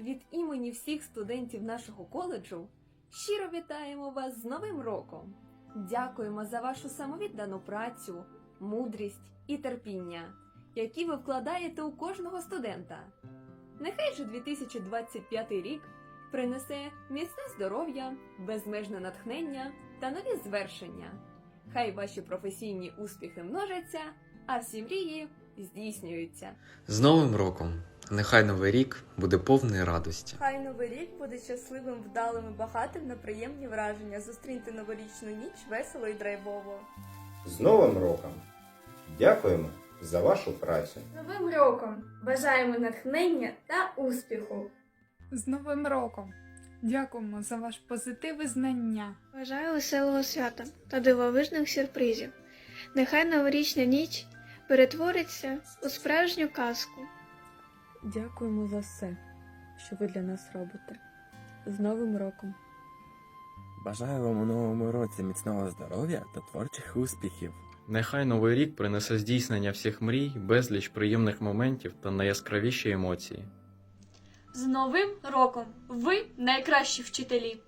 Від імені всіх студентів нашого коледжу щиро вітаємо вас з Новим роком! Дякуємо за вашу самовіддану працю, мудрість і терпіння, які ви вкладаєте у кожного студента. Нехай же 2025 рік принесе міцне здоров'я, безмежне натхнення та нові звершення. Хай ваші професійні успіхи множаться, а всі мрії здійснюються. З Новим роком! Нехай новий рік буде повний радості. Хай новий рік буде щасливим, вдалим і багатим на приємні враження. Зустріньте новорічну ніч весело і драйвово. З Новим роком! Дякуємо за вашу працю. Новим роком! Бажаємо натхнення та успіху! З Новим роком! Дякуємо за ваш позитив і знання. Бажаю веселого свята та дивовижних сюрпризів. Нехай новорічна ніч перетвориться у справжню казку. Дякуємо за все, що ви для нас робите. З Новим роком! Бажаю вам у новому році міцного здоров'я та творчих успіхів. Нехай новий рік принесе здійснення всіх мрій, безліч приємних моментів та найяскравіші емоції. З Новим роком! Ви найкращі вчителі!